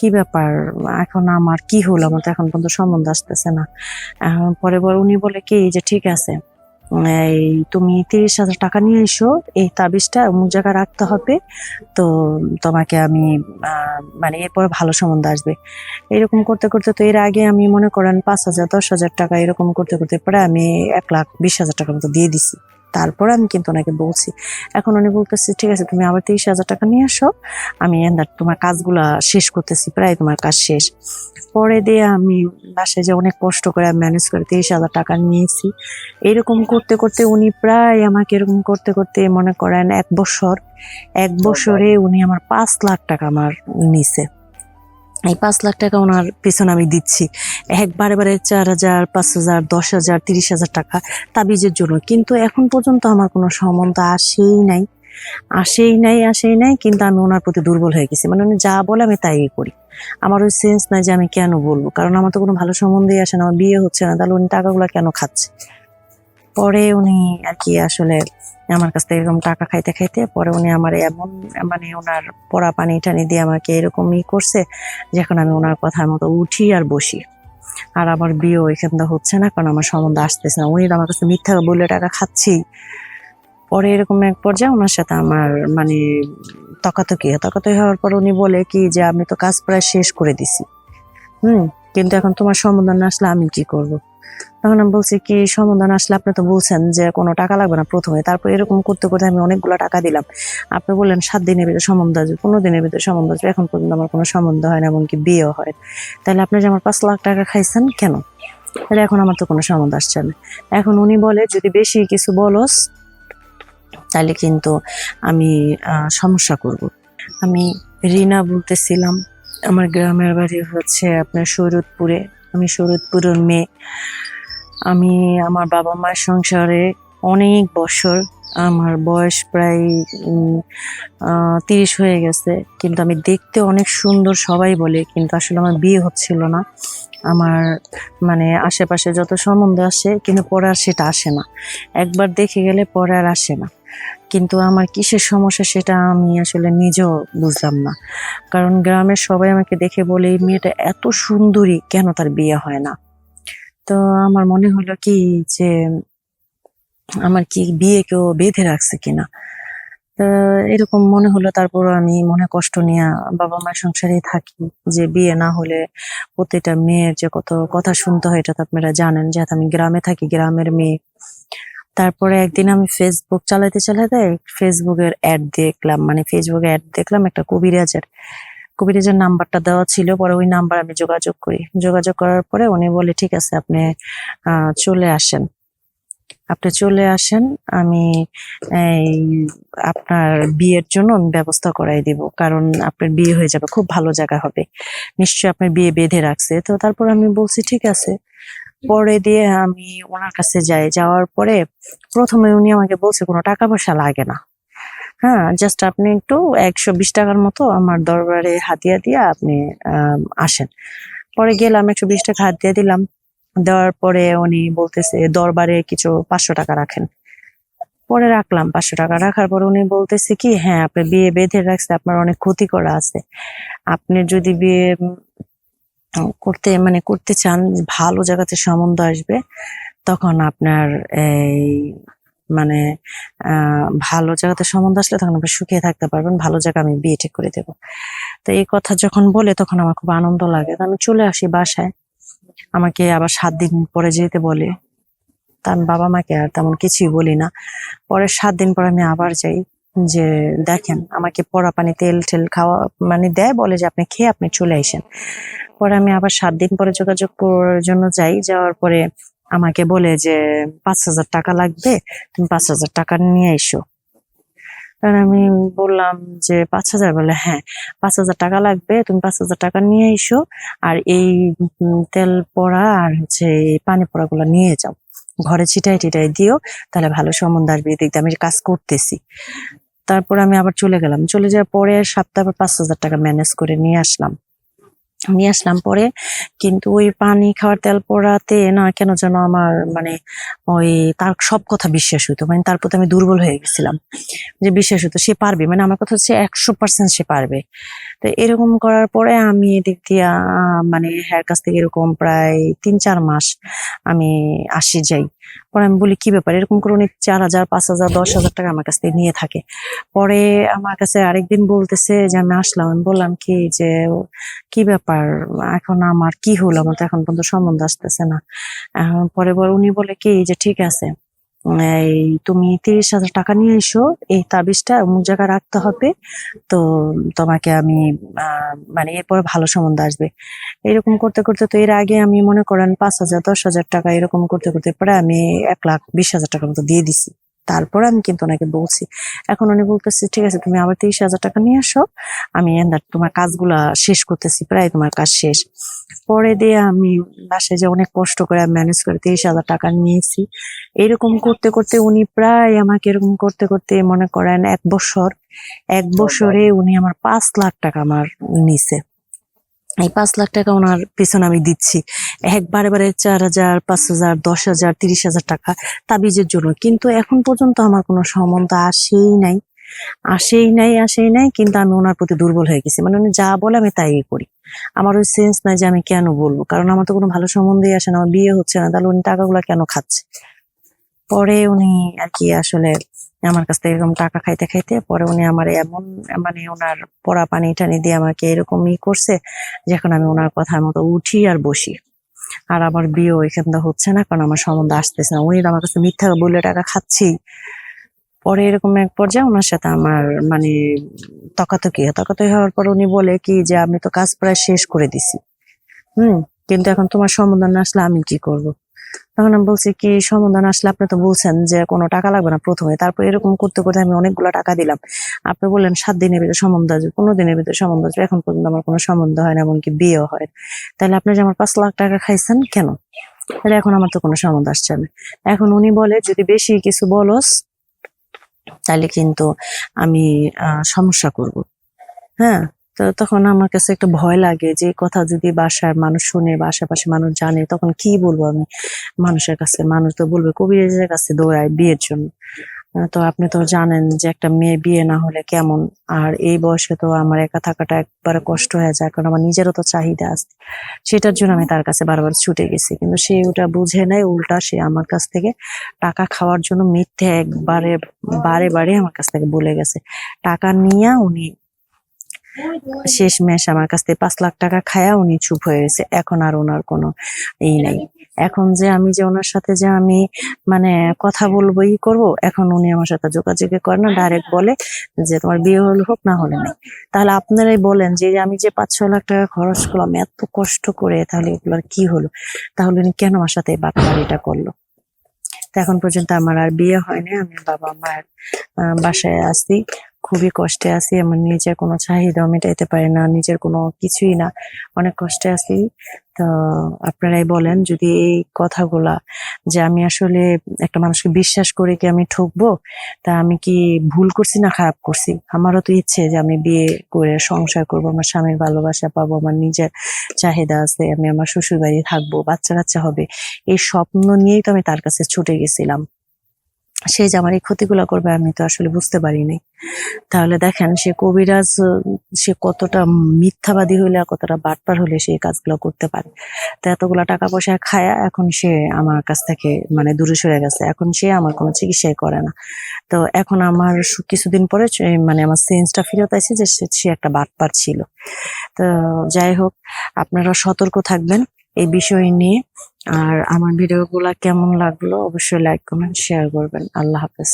কি ব্যাপার? এখন আমার কি হলো? আমার তো এখন পর্যন্ত সম্বন্ধ আসতেছে না। এখন পরে উনি বলে কি যে ঠিক আছে, এই তুমি তিরিশ হাজার টাকা নিয়ে এসো, এই তাবিজটা অমুক জায়গায় রাখতে হবে। তো তোমাকে আমি মানে এরপরে ভালো সম্বন্ধ আসবে। এরকম করতে করতে তো এর আগে আমি মনে করেন পাঁচ হাজার, দশ হাজার টাকা এরকম করতে করতে পরে আমি এক লাখ বিশ হাজার টাকার মতো দিয়ে দিছি। তারপরে আমি কিন্তু ওনাকে বলছি এখন উনি বলতেছে ঠিক আছে তুমি আবার তিরিশ হাজার টাকা নিয়ে আসো আমি তোমার কাজগুলা শেষ করতেছি প্রায় তোমার কাজ শেষ। পরে দিয়ে আমি বাসায় যে অনেক কষ্ট করে ম্যানেজ করে তিরিশ হাজার টাকা নিয়েছি। এরকম করতে করতে উনি প্রায় আমাকে এরকম করতে করতে মনে করেন এক বছর এক বছরে উনি আমার পাঁচ লাখ টাকা আমার নিছে। এই পাঁচ লাখ টাকা ওনার পিছনে আমি দিচ্ছি। একবারে বারে চার হাজার, পাঁচ হাজার, দশ হাজার, তিরিশ হাজার টাকা তাবিজের জন্য। কিন্তু এখন পর্যন্ত আমার কোনো সম্বন্ধ আসেই নাই। আসেই নাই আসেই নাই, কিন্তু আমি ওনার প্রতি দুর্বল হয়ে গেছি। মানে উনি যা বলে আমি তাই করি। আমার ওই সেন্স নাই যে আমি কেন বলব? কারণ আমার তো কোনো ভালো সম্বন্ধই আসে না, আমার বিয়ে হচ্ছে না, তাহলে উনি টাকাগুলো কেন খাচ্ছে? পরে উনি আর কি আসলে আমার কাছ থেকে এরকম টাকা খাইতে খাইতে পরে উনি আমার এমন মানে ওনার পড়া পানি টানি দিয়ে আমাকে এরকম ই করছে যে এখন আমি ওনার কথার মতো উঠি আর বসি। আর আমার বিয়ে এখান থেকে হচ্ছে না, কারণ আমার সম্বন্ধ আসতেছে না। উনি আমার কাছে মিথ্যা বলে টাকা খাচ্ছি। পরে এরকম এক পর্যায়ে ওনার সাথে আমার মানে তকাতকি। তকাতকি হওয়ার পর উনি বলে কি যে, আমি তো কাজ প্রায় শেষ করে দিছি। হুম, কিন্তু এখন তোমার সম্বোধন না আসলে আমি কি করব? তখন আমি বলছি কি সম্বোধন আসলে আপনি তো বলছেন যে কোনো টাকা লাগবে না প্রথমে। তারপর এরকম করতে করতে আমি অনেকগুলো টাকা দিলাম। আপনি বললেন, সাত দিনের ভিতরে সম্বন্ধ আসবে, পনেরো দিনের ভিতরে সম্বন্ধ আসবে। এখন পর্যন্ত আমার কোনো সম্বন্ধ হয় না, এমনকি বিয়েও হয়। তাহলে আপনি যে আমার পাঁচ লাখ টাকা খাইছেন কেন? তাহলে এখন আমার তো কোনো সম্বন্ধ আসছে না। এখন উনি বলে, যদি বেশি কিছু বলস, তাহলে কিন্তু আমি সমস্যা করব। আমি রিনা বলতেছিলাম, আমার গ্রামের বাড়ি হচ্ছে আপনার শরৎপুরে আমি শরৎপুরের মেয়ে। আমি আমার বাবা মায়ের সংসারে অনেক বছর আমার বয়স প্রায় তিরিশ হয়ে গেছে। কিন্তু আমি দেখতে অনেক সুন্দর সবাই বলে, কিন্তু আসলে আমার বিয়ে হচ্ছিল না। আমার মানে আশেপাশে যত সম্বন্ধ আসে, কিন্তু পরে আর সেটা আসে না। একবার দেখে গেলে পরে আর আসে না। কিন্তু আমার কিসের সমস্যা সেটা আমি আসলে নিজেও বুঝলাম না। কারণ গ্রামের সবাই আমাকে দেখে বলে, এই মেয়েটা এত সুন্দরী, কেন তার বিয়ে হয় না? তো আমার মনে হলো কি যে, আমার কি বিয়ে কেউ বেঁধে রাখছে কিনা? এরকম মনে হলো তারপর আমি মনে কষ্ট নিয়ে বাবা মায়ের সংসারেই থাকি। যে বিয়ে না হলে প্রতিটা মেয়ের যে কত কথা শুনতে হয়, এটা তো আপনারা জানেন। যেহেতু আমি গ্রামে থাকি, গ্রামের মেয়ে তারপরে একদিন আমি ফেসবুক চালাতে চালাতে ফেসবুকের অ্যাড দেখলাম। মানে ফেসবুকে অ্যাড দেখলাম একটা কবিরাজের কবিরাজের নাম্বারটা দেওয়া ছিল। পরে ওই নাম্বার আমি যোগাযোগ করি। যোগাযোগ করার পরে উনি বলে, ঠিক আছে, আপনি চলে আসেন। আপনি চলে আসেন, আমি এই আপনার বিয়ের জন্য আমি ব্যবস্থা করাই দিব। কারণ আপনার বিয়ে হয়ে যাবে, খুব ভালো জায়গা হবে। নিশ্চয়ই আপনার বিয়ে বেঁধে রাখছে। তো তারপর আমি বলছি, ঠিক আছে। পরে দিয়ে আমি ওনার কাছে যাই। যাওয়ার পরে প্রথমে উনি আমাকে বলছে, কোনো টাকা পয়সা লাগে না। হ্যাঁ জাস্ট আপনি একটু একশো বিশ টাকার মতো আমার দরবারে হাতিয়া দিয়ে আপনি আসেন। পরে গেলাম, একশো বিশ টাকা হাত দিয়ে দিলাম। দেওয়ার পরে উনি বলতেছে, দরবারে কিছু পাঁচশো টাকা রাখেন। পরে রাখলাম পাঁচশো টাকা। রাখার পর উনি বলতেছে কি হ্যাঁ আপনি বিয়ে বেঁধে রাখছে, আপনার অনেক ক্ষতি করা আছে। আপনি যদি বিয়ে করতে মানে করতে চান ভালো জায়গাতে সম্বন্ধ আসবে, তখন আপনার এই মানে ভালো জায়গাতে সম্বন্ধ আসলে তখন আপনি সুখে থাকতে পারবেন, ভালো জায়গা আমি বিয়ে ঠিক করে দেবো। তো এই কথা যখন বলে তখন আমার খুব আনন্দ লাগে। তো আমি চলে আসি বাসায়, আমাকে আবার সাত দিন পরে যেতে বলে। তা আমি বাবা মাকে আর তেমন কিছুই বলি না। পরে সাত দিন পর আমি আবার যাই, যে দেখেন, আমাকে পড়া পানি তেল টেল খাওয়া মানে দেয় বলে যে আপনি খেয়ে আপনি চলে আসেন। পরে আমি আবার সাত দিন পরে যোগাযোগ করার জন্য যাই। যাওয়ার পরে আমাকে বলে যে, পাঁচ হাজার টাকা লাগবে, তুমি পাঁচ হাজার টাকা নিয়ে এসো। কারণ আমি বললাম যে, পাঁচ হাজার? বলে হ্যাঁ পাঁচ হাজার টাকা লাগবে, তুমি পাঁচ হাজার টাকা নিয়ে এসো আর এই তেল পড়া আর হচ্ছে পানি পড়া গুলো নিয়ে যাও। ঘরে ছিটাই টিটাই দিও, তাহলে ভালো সম্বন্ধ আসবে দিয়ে আমি কাজ করতেছি। তারপর আমি আবার চলে গেলাম। চলে যাওয়ার পরে সপ্তাহে পাঁচ হাজার টাকা ম্যানেজ করে নিয়ে আসলাম। নিয়ে আসলাম পরে, কিন্তু ওই পানি খাওয়ার তেল পড়াতে না কেন যেন আমার মানে ওই তার সব কথা বিশ্বাস হইতো। মানে তার প্রতি আমি দুর্বল হয়ে গেছিলাম। যে বিশ্বাস হতো সে পারবে। মানে আমার কথা হচ্ছে একশো পার্সেন্ট সে পারবে। তো এরকম করার পরে আমি এদিক দিয়ে মানে হ্যার কাছ থেকে এরকম প্রায় তিন চার মাস আমি আসি যাই। পরে আমি বলি, কি ব্যাপার? এরকম করে উনি চার হাজার, পাঁচ হাজার, দশ হাজার টাকা আমার কাছ থেকে নিয়ে থাকে। পরে আমার কাছে আরেকদিন বলতেছে যে, আমি আসলাম, আমি বললাম, কি যে, কি ব্যাপার? এখন আমার কি হলো? আমার তো এখন পর্যন্ত সম্বন্ধ আসতেছে না। পরে উনি বলে, কি যে, ঠিক আছে। এই, তুমি তিরিশ হাজার টাকা নিয়ে এসো, এই তাবিজটা অমুক জায়গায় রাখতে হবে। তো তোমাকে আমি মানে এরপরে ভালো সম্বন্ধ আসবে। এরকম করতে করতে তো এর আগে আমি মনে করেন পাঁচ হাজার, দশ হাজার টাকা এরকম করতে করতে পরে আমি এক লাখ বিশ হাজার টাকার মতো দিয়ে দিছি। তারপরে আমি কিন্তু ওনাকে বলছি এখন উনি বলতেছে ঠিক আছে তুমি আবার তিরিশ হাজার টাকা নিয়ে আসো আমি তোমার কাজগুলা শেষ করতেছি প্রায় তোমার কাজ শেষ। পরে দিয়ে আমি বাসায় যে অনেক কষ্ট করে ম্যানেজ করে তিরিশ হাজার টাকা নিয়েছি। এরকম করতে করতে উনি প্রায় আমাকে এরকম করতে করতে মনে করেন এক বছর এক বছরে উনি আমার পাঁচ লাখ টাকা আমার নিছে। এই পাঁচ লাখ টাকা ওনার পিছনে আমি দিচ্ছি। একবারে বারে চার হাজার, পাঁচ হাজার, দশ হাজার, তিরিশ হাজার টাকা তাবিজের জন্য। কিন্তু এখন পর্যন্ত আমার কোনো সম্বন্ধ আসেই নাই। আসেই নাই আসেই নাই, কিন্তু আমি ওনার প্রতি দুর্বল হয়ে গেছি। মানে উনি যা বলে আমি তাই করি। আমার ওই সেন্স নাই যে আমি কেন বলব? কারণ আমার তো কোনো ভালো সম্বন্ধেই আসে না, আমার বিয়ে হচ্ছে না, তাহলে উনি টাকাগুলো কেন খাচ্ছে? পরে উনি আর কি আসলে আমার কাছ থেকে এরকম টাকা খাইতে খাইতে পরে উনি আমার এমন মানে ওনার পড়া পানি টানি দিয়ে আমাকে এরকম ই করছে যে এখন আমি ওনার কথার মতো উঠি আর বসি। আর আমার বিয়ে থেকে হচ্ছে না, কারণ আমার সম্বন্ধ আসতেছে না। উনি আমার কাছে মিথ্যা বলে টাকা খাচ্ছি পরে এরকম এক পর্যায়ে ওনার সাথে আমার মানে তকাতকি। তকাতকি হওয়ার পর উনি বলে কি যে, আমি তো কাজ প্রায় শেষ করে দিছি। হুম, কিন্তু এখন তোমার সম্বন্ধ না আসলে আমি কি করব? তখন আমি বলছি, কি সম্বোধন আসলে আপনি তো বলছেন যে কোনো টাকা লাগবে না প্রথমে। তারপর এরকম করতে করতে আমি অনেকগুলো টাকা দিলাম। আপনি বললেন সাত দিনের ভিতরে সম্বন্ধ আসবে, পনেরো দিনের ভিতরে সম্বন্ধ আসবে। এখন পর্যন্ত আমার কোনো সম্বন্ধ হয় না, এমনকি বিয়েও হয় তাহলে আপনি যে আমার পাঁচ লাখ টাকা খাইছেন কেন? তাহলে এখন আমার তো কোনো সম্বন্ধ আসছে না। এখন উনি বলে, যদি বেশি কিছু বলস, তাহলে কিন্তু আমি সমস্যা করব। হ্যাঁ? তো তখন আমার কাছে একটা ভয় লাগে যে কথা যদি বাসার মানুষ শুনে বা আশেপাশে মানুষ জানে, তখন কি বলব আমি? মানুষের কাছে, মানুষ তো বলবে কবিরাজের কাছে দৌড়ায় বিয়ের জন্য। তো আপনি তো জানেন যে একটা মেয়ে বিয়ে না হলে কেমন? আর এই বয়সে তো আমার একা থাকাটা একবারে কষ্ট হয়ে যায়, কারণ আমার নিজেরও তো চাহিদা আছে। সেটার জন্য আমি তার কাছে বারবার ছুটে গেছি। কিন্তু সে ওটা বুঝে নেয়, উল্টা সে আমার কাছ থেকে টাকা খাওয়ার জন্য মিথ্যে একবারে, বারে বারে আমার কাছ থেকে বলে গেছে। টাকা নিয়ে উনি শেষ মেশ আমার কাছ থেকে পাঁচ লাখ টাকা খায়া উনি চুপ হয়ে গেছে। এখন আর ওনার কোনো এই নাই। এখন যে আমি যে ওনার সাথে যে আমি মানে কথা বলব ই করব, এখন উনি আমার সাথে যোগাযোগ করে না ডাইরেক্ট বলে যে তোমার বিয়ে হলে হোক না হলে নাই। তাহলে আপনারাই বলেন যে আমি যে পাঁচ ছ লাখ টাকা খরচ করলাম, এত কষ্ট করে তাহলে এগুলোর কি হলো? তাহলে উনি কেন আমার সাথে বাটপাড়িটা করল? এখন পর্যন্ত আমার আর বিয়ে হয়নি, আমি বাবা মায়ের বাসায় আছি। খুবই কষ্টে আছি, আমার নিজের কোনো চাহিদা মেটাইতে পারি না, নিজের কোনো কিছুই না, অনেক কষ্টে আছি। তো আপনারাই বলেন, যদি এই কথাগুলা যে আমি আসলে একটা মানুষকে বিশ্বাস করে কি আমি ঠকবো, তা আমি কি ভুল করছি না খারাপ করছি? আমারও তো ইচ্ছে যে আমি বিয়ে করে সংসার করব, আমার স্বামীর ভালোবাসা পাবো, আমার নিজের চাহিদা আছে, আমি আমার শ্বশুর বাড়ি থাকব, বাচ্চা কাচ্চা হবে, এই স্বপ্ন নিয়েই তো আমি তার কাছে ছুটে গেছিলাম। সে যে আমার এই ক্ষতিগুলো করবে, আমি তো আসলে বুঝতে পারিনি। তাহলে দেখেন, সে কবিরাজ, সে কতটা মিথ্যাবাদী হইলে কতটা বাটপার হলে সে কাজগুলো করতে পারে। তো এতগুলা টাকা পয়সা খায়া, এখন সে আমার কাছ থেকে মানে দূরে সরে গেছে। এখন সে আমার কোনো চিকিৎসাই করে না। তো এখন আমার কিছুদিন পরে মানে আমার সেন্সটা ফেরত আছে যে সে একটা বাটপার ছিল। তো যাই হোক, আপনারা সতর্ক থাকবেন। এই বিষয় নিয়ে। আর আমার ভিডিওগুলা কেমন লাগল অবশ্যই লাইক কমেন্ট শেয়ার করবেন। আল্লাহ হাফেজ।